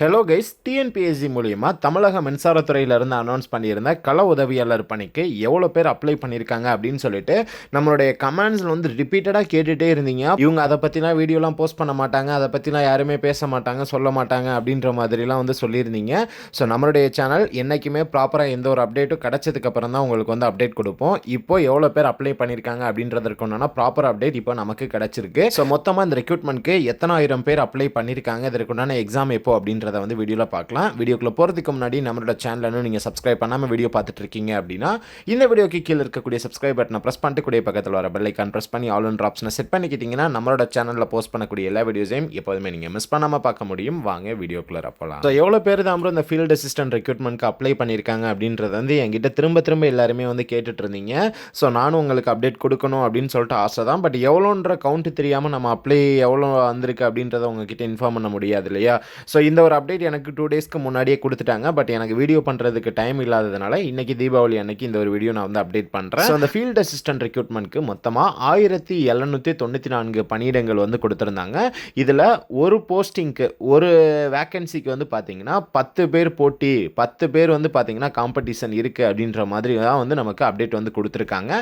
Hello guys TNPSC மூலியமாக தமிழக மின்சாரத்துறையிலிருந்து announce பண்ணியிருந்த கள உதவியாளர் பணிக்கு எவ்வளோ பேர் அப்ளை பண்ணியிருக்காங்க அப்படின்னு சொல்லிட்டு நம்மளுடைய கமெண்ட்ஸில் வந்து ரிப்பீட்டடாக கேட்டுகிட்டே இருந்தீங்க. இவங்க அதை பற்றிலாம் வீடியோலாம் போஸ்ட் பண்ண மாட்டாங்க அதை பற்றிலாம் யாருமே பேச மாட்டாங்க சொல்ல மாட்டாங்க அப்படின்ற மாதிரிலாம் வந்து சொல்லியிருந்தீங்க. ஸோ நம்மளுடைய சேனல் என்றைக்குமே ப்ராப்பராக எந்த ஒரு அப்டேட்டும் கிடச்சதுக்கப்புறம் தான் உங்களுக்கு வந்து அப்டேட் கொடுப்போம். இப்போ எவ்வளோ பேர் அப்ளை பண்ணியிருக்காங்க அப்படின்றதற்கு ஒன்றுனா ப்ராப்பர் அப்டேட் இப்போ நமக்கு கிடச்சிருக்கு. ஸோ மொத்தமாக இந்த ரெக்ரூட்மெண்ட்க்கு எத்தனை ஆயிரம் பேர் அப்ளை பண்ணியிருக்காங்க இதற்குண்டான எக்ஸாம் எப்போ அப்படின்றத வந்து வீடியோவில் பார்க்கலாம். வீடியோக்குள்ள போகிறதுக்கு முன்னாடி நம்மளோட சேனலை நீங்கள் சப்ஸ்கிரைப் பண்ணாமல் வீடியோ பார்த்துட்டு இருக்கீங்க அப்படின்னா இந்த வீடியோக்கு கீழே இருக்கக்கூடிய சப்ஸ்கிரைப் பட்டனை ப்ரெஸ் பண்ணிட்டு கூடிய பக்கத்தில் வர பெல்லைக்கான் ப்ரெஸ் பண்ணி ஆல் ஒன் ஆப்ஷனை செட் பண்ணிக்கிட்டீங்கன்னா நம்மளோட சேனலில் போஸ்ட் பண்ணக்கூடிய எல்லா வீடியோஸையும் எப்போதுமே நீங்கள் மிஸ் பண்ணாமல் பார்க்க முடியும். வாங்க வீடியோக்குள்ளே போகலாம் ஸோ எவ்வளோ பேர் தான் இந்த ஃபீல்டு அசிஸ்டன்ட் ரெக்யூட்மெண்ட்க்கு அப்ளை பண்ணியிருக்காங்க அப்படின்றத வந்து என்கிட்ட திரும்ப திரும்ப எல்லாருமே வந்து கேட்டுட்டு இருந்தீங்க. ஸோ நானும் உங்களுக்கு அப்டேட் கொடுக்கணும் அப்படின்னு சொல்லிட்டு ஆசை தான். பட் எவ்வளோன்ற கவுண்ட் தெரியாமல் நம்ம அப்ளை எவ்வளோ வந்திருக்கு அப்படின்றத உங்ககிட்ட இன்ஃபார்ம் பண்ண முடியாது இல்லையா? ஸோ இந்த ஒரு அப்டேட் எனக்கு டூ டேஸ்க்கு முன்னாடியே கொடுத்துட்டாங்க. பட் எனக்கு வீடியோ பண்ணுறதுக்கு டைம் இல்லாததுனால இன்னைக்கு தீபாவளி அன்னைக்கு இந்த ஒரு வீடியோ நான் வந்து அப்டேட் பண்ணுறேன் ஸோ அந்த ஃபீல்டு அசிஸ்டன்ட் ரெக்ரூட்மெண்ட்க்கு மொத்தமாக ஆயிரத்தி எழுநூற்றி தொண்ணூற்றி நான்கு பணியிடங்கள் வந்து கொடுத்துருந்தாங்க. இதில் ஒரு போஸ்டிங்க்கு ஒரு வேக்கன்சிக்கு வந்து பார்த்தீங்கன்னா பத்து பேர் போட்டி பத்து பேர் வந்து பார்த்தீங்கன்னா காம்படிஷன் இருக்குது அப்படின்ற மாதிரி தான் வந்து நமக்கு அப்டேட் வந்து கொடுத்துருக்காங்க.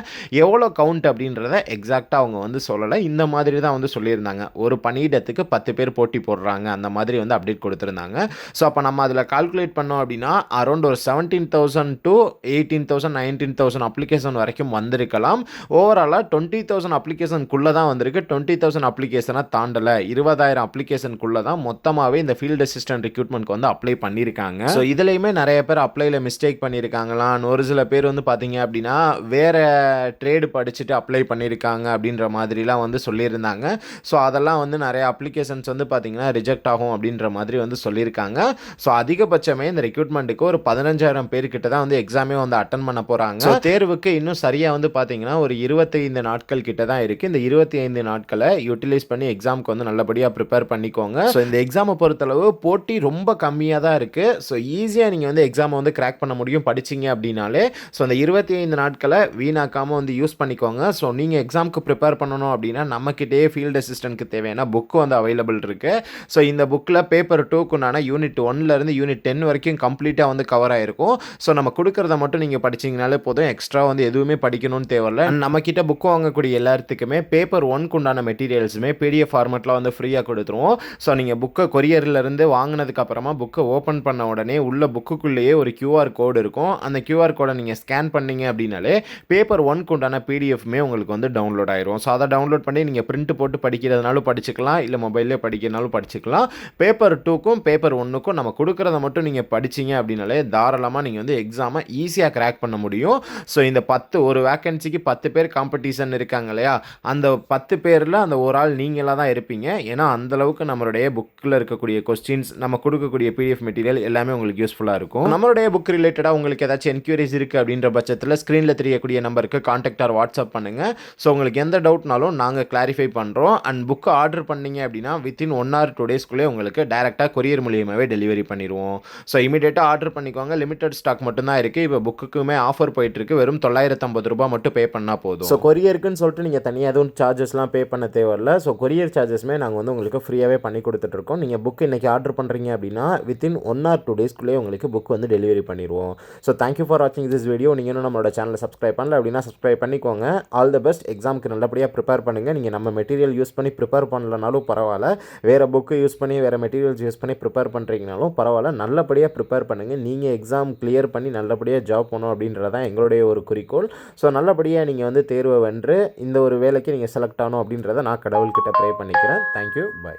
எவ்வளோ கவுண்ட் அப்படின்றத எக்ஸாக்டாக அவங்க வந்து சொல்லலை. இந்த மாதிரி தான் வந்து சொல்லியிருந்தாங்க. ஒரு பணியிடத்துக்கு பத்து பேர் போட்டி போடுறாங்க. அந்த மாதிரி வந்து அப்டேட் கொடுத்துருந்தாங்க. ஸோ அப்போ நம்ம அதில் கால்குலேட் பண்ணோம் அப்படின்னா அரௌண்ட் ஒரு seventeen thousand to eighteen thousand nineteen thousand application வரைக்கும் வந்திருக்கலாம். ஓவராலாக டுவெண்ட்டி தௌசண்ட் அப்ளிகேஷனுக்குள்ளே தான் வந்திருக்கு. டுவெண்ட்டி தௌசண்ட் அப்ளிகேஷனை தாண்டலை. இருபதாயிரம் அப்ளிகேஷனுக்குள்ளே தான் மொத்தமாகவே இந்த ஃபீல்டு அசிஸ்டன்ட் ரெக்ரூட்மெண்ட்க்கு வந்து அப்ளை பண்ணியிருக்காங்க ஸோ இதுலேயுமே நிறைய பேர் அப்ளைல மிஸ்டேக் பண்ணியிருக்காங்களாம் ஒரு சில பேர் வந்து பார்த்தீங்க அப்படின்னா வேற ட்ரேடு படிச்சுட்டு அப்ளை பண்ணியிருக்காங்க அப்படின்ற மாதிரிலாம் வந்து சொல்லியிருந்தாங்க. ஸோ அதெல்லாம் வந்து நிறைய அப்ளிகேஷன்ஸ் வந்து பார்த்தீங்கன்னா ரிஜெக்ட் ஆகும் அப்படின்ற மாதிரி வந்து சொல்லியிருக்காங்க. ஸோ அதிகபட்சமே இந்த ரெக்ரூட்மெண்ட்டுக்கு ஒரு பதினஞ்சாயிரம் பேர்கிட்ட தான் வந்து எக்ஸாமே வந்து அட்டன் பண்ண போகிறாங்க தேர்வுக்கு இன்னும் சரியாக வந்து பார்த்தீங்கன்னா ஒரு இருபத்தைந்து நாட்கள் கிட்ட தான் இருக்குது இந்த இருபத்தி ஐந்து நாட்களை யூட்டிலைஸ் பண்ணி எக்ஸாமுக்கு வந்து நல்லபடியாக ப்ரிப்பேர் பண்ணிக்கோங்க. ஸோ இந்த எக்ஸாமை பொறுத்தளவு போட்டி ரொம்ப கம்மியாக தான் இருக்குது ஸோ ஈஸியாக நீங்கள் வந்து எக்ஸாமை வந்து கிராக் பண்ண முடியும் படிச்சிங்க அப்படின்னாலே. ஸோ அந்த இருபத்தி ஐந்து நாட்களை வீணாக்காமல் வந்து யூஸ் பண்ணிக்கோங்க. ஸோ நீங்கள் எக்ஸாமுக்கு ப்ரிப்பேர் பண்ணணும் அப்படின்னா நம்மக்கிட்டே ஃபீல்டு அசிஸ்டன்ட்க்கு தேவையான புக்கு வந்து அவைலபிள் இருக்குது ஸோ இந்த புக்கில் பேப்பர் டூக்குண்டான யூனிட் ஒன்லேருந்து யூனிட் டென் வரைக்கும் கம்ப்ளீட்டாக வந்து கவர் ஆகிருக்கும் ஸோ நம்ம கொடுக்குறத மட்டும் நீங்கள் படிச்சிங்கனாலே போதும். எக்ஸ்ட்ரா வந்து எதுவுமே படிக்கணும்னு தேவையில்ல. நம்மக்கிட்ட புக்கு வாங்கக்கூடிய எல்லாத்துக்குமே பேப்பர் ஒன்க்கு உண்டான மெட்டீரியல்ஸுமே பிடிஎஃப் ஃபார்மெட்டில் வந்து ஃப்ரீயாக கொடுத்துருவோம். ஸோ நீங்கள் புக்கை கொரியர்லேருந்து வாங்கினதுக்கு அப்புறமா புக்கை ஓப்பன் பண்ண உடனே உள்ள புக்குக்குள்ளேயே ஒரு கியூஆர் கோடு இருக்கும். அந்த கியூஆர் கோடை நீங்கள் ஸ்கேன் பண்ணீங்க அப்படின்னாலே பேப்பர் ஒன்க்கு உண்டான பிடிஎஃப்மே உங்களுக்கு வந்து டவுன்லோட் ஆயிரும். ஸோ அதை டவுன்லோட் பண்ணி நீங்கள் பிரிண்ட் போட்டு படிக்கிறதுனாலும் படிச்சுக்கலாம். இல்லை மொபைல்லே படிக்கிறனாலும் படிச்சுக்கலாம். பேப்பர் டூக்கும் பேப்பர் ஒன்றுக்கும் நம்ம கொடுக்குறத மட்டும் நீங்கள் படிச்சீங்க அப்படின்னாலே தாராளமாக நீங்கள் வந்து எக்ஸாமை ஈஸியாக கிராக் பண்ண முடியும். ஸோ இந்த பத்து ஒரு வேக்கன்சிக்கு பத்து பேர் காம்படிஷன் இருக்காங்க இல்லையா? அந்த பத்து பேரில் அந்த ஒரு ஆள் நீங்களாக தான் இருப்பீங்க. ஏன்னா அந்தளவுக்கு நம்மளுடைய புக்கில் இருக்கக்கூடிய கொஸ்டின்ஸ் நம்ம கொடுக்கக்கூடிய பிடிஎஃப் மெட்டீரியல் எல்லாமே உங்களுக்கு யூஸ்ஃபுல்லாக இருக்கும். நம்மளுடைய புக் ரிலேட்டடாக உங்களுக்கு ஏதாச்சும் என்கொயரிஸ் இருக்குது அப்படின்ற பட்சத்தில் ஸ்க்ரீனில் தெரியக்கூடிய நம்பருக்கு கான்டாக்ட் ஆர் வாட்ஸ்அப் பண்ணுங்கள் ஸோ உங்களுக்கு எந்த டவுட்னாலும் நாங்கள் கிளாரிஃபை பண்ணுறோம் அண்ட் புக்கு ஆர்டர் பண்ணீங்க அப்படின்னா வித்தின் ஒன் ஆர் டூ டேஸ்க்குள்ளே உங்களுக்கு டேரெக்டாக கொரியர் மூலியமாகவே டெலிவரி பண்ணிடுவோம் ஸோ இமீடியட்டாக ஆர்டர் பண்ணிக்கோங்க. லிமிடெட் ஸ்டாக் மட்டும்தான் இருக்குது இப்போ புக்குக்குமே ஆஃபர் போயிட்டுருக்கு. வெறும் தொள்ளாயிரத்து ஐம்பது ரூபாய் மட்டும் பே பண்ணால் போதும். ஸோ கொரியருக்குன்னு சொல்லிட்டு நீங்கள் தனியாக எதுவும் சார்ஜஸ்லாம் பே பண்ண தேவையில்ல. ஸோ கொரியர் சார்ஜஸ்மே நாங்கள் வந்து உங்களுக்கு ஃப்ரீயாகவே பண்ணி கொடுத்துட்ருக்கோம் நீங்கள் புக் இன்றைக்கி ஆர்டர் பண்ணுறீங்க அப்படின்னா வித்தின் ஒன் ஆர் டூ டேஸ்க்குள்ளே உங்களுக்கு புக் வந்து டெலிவரி பண்ணிடுவோம் ஸோ தேங்க்யூ ஃபார் வாட்சிங் திஸ் வீடியோ நீங்கள் இன்னும் நம்மளோட சேனலை சப்ஸ்கிரைப் பண்ணல அப்படின்னா சப்ஸ்கிரைப் பண்ணிக்கோங்க. ஆல் த பெஸ்ட் எக்ஸாமுக்கு நல்லபடியாக ப்ரிப்பேர் பண்ணுங்கள் நீங்கள் நம்ம மெட்டீரியல் யூஸ் பண்ணி ப்ரிப்பேர் பண்ணலனாலும் பரவாயில்ல. வேறு புக்கு யூஸ் பண்ணி வேறு மெட்டீரியல்ஸ் யூஸ் பண்ணி ப்ரிப்பேர் ப்ரிப்பேர் பண்ணுறீங்கனாலும் பரவாயில்ல நல்லபடியாக ப்ரிப்பேர் பண்ணுங்கள் நீங்கள் எக்ஸாம் கிளியர் பண்ணி நல்லபடியாக ஜாப் பண்ணணும் அப்படின்றதான் எங்களுடைய ஒரு குறிக்கோள். ஸோ நல்லபடியாக நீங்கள் வந்து தேர்வை வென்று இந்த ஒரு வேலைக்கு நீங்கள் செலக்ட் ஆகணும் அப்படின்றத நான் கடவுள்கிட்ட ப்ரே பண்ணிக்கிறேன். Thank you bye